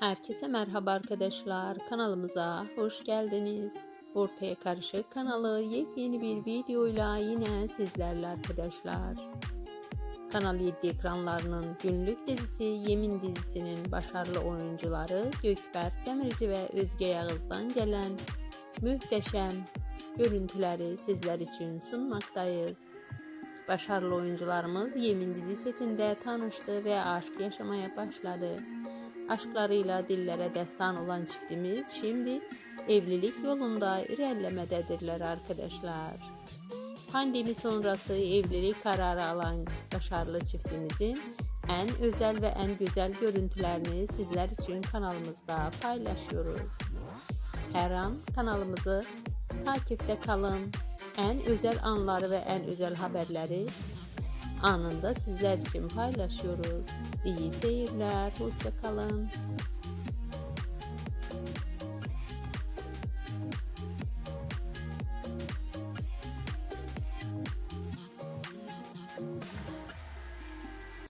Herkese merhaba arkadaşlar. Kanalımıza hoş geldiniz. Ortaya Karışık kanalı yepyeni bir videoyla yine sizlerle arkadaşlar. Kanal 7 ekranlarının günlük dizisi Yemin dizisinin başarılı oyuncuları Gökberk Demirci ve Özge Yağız'dan gelen muhteşem görüntüleri sizler için sunmaktayız. Başarılı oyuncularımız Yemin dizi setinde tanıştı ve aşk yaşamaya başladı. Aşklarıyla dillere destan olan çiftimiz şimdi evlilik yolunda ilerlemededirler arkadaşlar. Pandemi sonrası evlilik kararı alan başarılı çiftimizin en özel ve en güzel görüntülerini sizler için kanalımızda paylaşıyoruz. Her an kanalımızı takipte kalın. En özel anları ve en özel haberleri anında sizler için paylaşıyoruz. İyi seyirler, hoşça kalın.